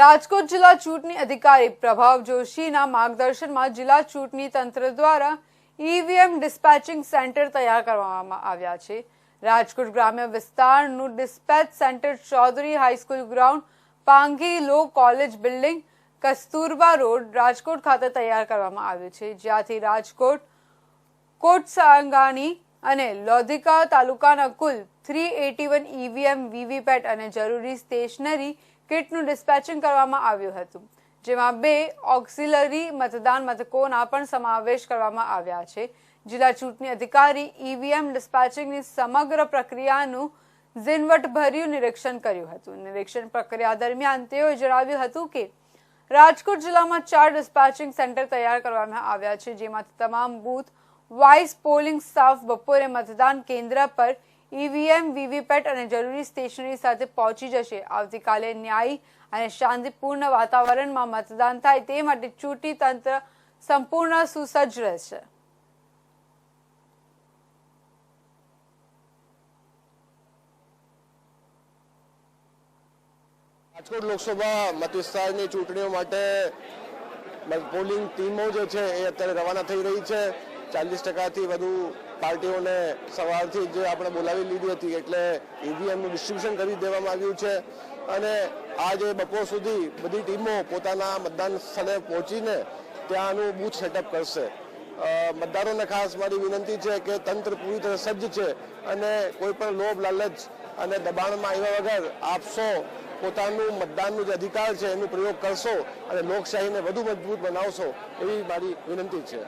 રાજકોટ જિલ્લા ચૂંટણી અધિકારી પ્રભાવ જોશીના માર્ગદર્શનમાં જિલ્લા ચૂંટણી તંત્ર દ્વારા ઈવીએમ ડિસ્પેચિંગ સેન્ટર તૈયાર કરવામાં આવ્યા છે. રાજકોટ ગ્રામ્ય વિસ્તારનું dispatch centre Chaudhari high school ground, પાંગી law college building, Kasturba road, Rajkot ખાતે તૈયાર કરવામાં આવ્યું છે. જ્યાંથી રાજકોટ કોટસાંગાણી અને લોધિકા તાલુકાના કુલ three eighty one EVM VVPAT અને જરૂરી સ્ટેશનરી કિટનું ડિસ્પેચિંગ કરવામાં આવ્યું હતું, જેમાં બે ઓક્સિલરી મતદાન મથકોના પણ સમાવેશ કરવામાં આવ્યા છે. જિલ્લા ચૂંટણી અધિકારી ઈવીએમ ડિસ્પેચિંગની સમગ્ર પ્રક્રિયાનું ઝીણવટભર્યું નિરીક્ષણ કર્યું હતું. નિરીક્ષણ પ્રક્રિયા દરમિયાન તેઓએ જણાવ્યું હતું કે, રાજકોટ જિલ્લામાં ચાર ડિસ્પેચિંગ સેન્ટર તૈયાર કરવામાં આવ્યા છે, જેમાંથી તમામ બૂથ વાઇસ પોલિંગ સ્ટાફ બપોરે મતદાન કેન્દ્ર પર ઈવીએમ, વીવીપેટ અને જરૂરી સ્ટેશનરી સાથે પહોંચી જશે. આવતીકાલે ન્યાયી અને શાંતિપૂર્ણ વાતાવરણમાં મતદાન થાય તે માટે ચૂંટણી તંત્ર સંપૂર્ણ સુસજ્જ રહેશે. રાજકોટ લોકસભા મત વિસ્તારની ચૂંટણીઓ માટે પોલિંગ ટીમો જે છે એ અત્યારે રવાના થઈ રહી છે. ચાલીસ ટકાથી વધુ પાર્ટીઓને સવારથી જે આપણે બોલાવી લીધી હતી એટલે ઈવીએમનું ડિસ્ટ્રીબ્યુશન કરી દેવામાં આવ્યું છે. અને આજે બપોર સુધી બધી ટીમો પોતાના મતદાન સ્થળે પહોંચીને ત્યાંનું બૂથ સેટઅપ કરશે. મતદારોને ખાસ મારી વિનંતી છે કે તંત્ર પૂરી તરહ સજ્જ છે અને કોઈ પણ લોભ, લાલચ અને દબાણમાં આવ્યા વગર આપશો, પોતાનું મતદાનનું જે અધિકાર છે એનો પ્રયોગ કરશો અને લોકશાહીને વધુ મજબૂત બનાવશો એવી મારી વિનંતી છે.